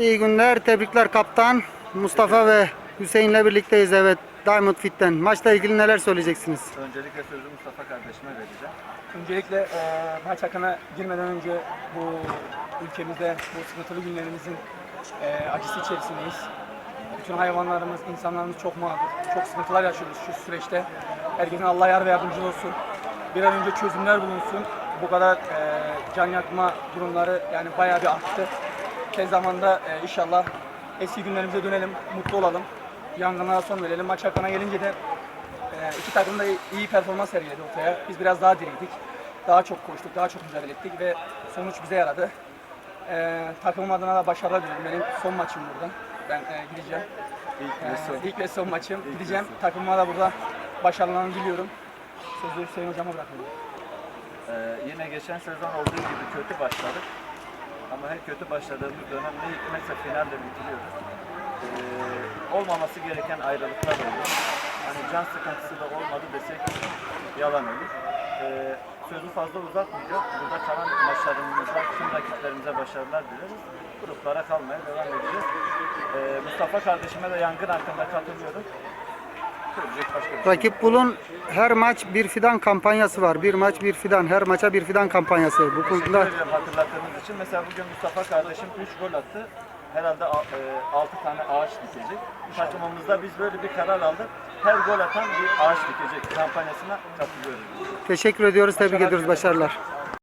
iyi günler. Tebrikler kaptan. Mustafa ve Hüseyin'le birlikteyiz evet. Diamond Fit'ten. Maçla ilgili neler söyleyeceksiniz? Öncelikle sözü Mustafa kardeşime vereceğim. Öncelikle e, maç hakkına girmeden önce bu ülkemizde bu sıkıntılı günlerimizin e, acısı içerisindeyiz. Bütün hayvanlarımız, insanlarımız çok mağdur. Çok sıkıntılar yaşıyoruz şu süreçte. Herkesin Allah yar ve yardımcı olsun. Bir an önce çözümler bulunsun. Bu kadar e, can yakma durumları yani bayağı bir arttı. Tez zamanda e, inşallah eski günlerimize dönelim, mutlu olalım. Yangınlara son verelim. Maç hakkına gelince de ee, iki takım da iyi performans sergiledi ortaya. Biz biraz daha diriydik. Daha çok koştuk, daha çok mücadele ettik ve sonuç bize yaradı. Ee, takımım adına da başarılar diliyorum. Benim son maçım burada. Ben e, gideceğim. İlk ve Ee, son. ilk ve son maçım. İlk ve gideceğim. son. Takımıma da burada başarılarını diliyorum. Sözü Hüseyin Hocam'a bırakıyorum. Ee, yine geçen sezon olduğu gibi kötü başladık. Ama her kötü başladığımız dönem ne hikmetse finalle bitiriyoruz. Ee, olmaması gereken ayrılıklar oldu. Hani can sıkıntısı da olmadı desek yalan olur. Ee, sözü fazla uzatmayacağım. Burada kalan maçlarımızda tüm rakiplerimize başarılar dileriz. Gruplara kalmaya devam edeceğiz. Ee, Mustafa kardeşime de yangın hakkında katılıyorum. Söyleyecek başka bir şey. Rakip Bulun her maç bir fidan kampanyası var. Bir maç bir fidan. Her maça bir fidan kampanyası. Bu konuda hatırlattığınız için. Mesela bugün Mustafa kardeşim 3 gol attı. Herhalde 6 tane ağaç dikecek. Takımımızda biz böyle bir karar aldık. Her gol atan bir ağaç dikecek kampanyasına katılıyoruz. teşekkür ediyoruz. Tebrik ediyoruz. Başarılar.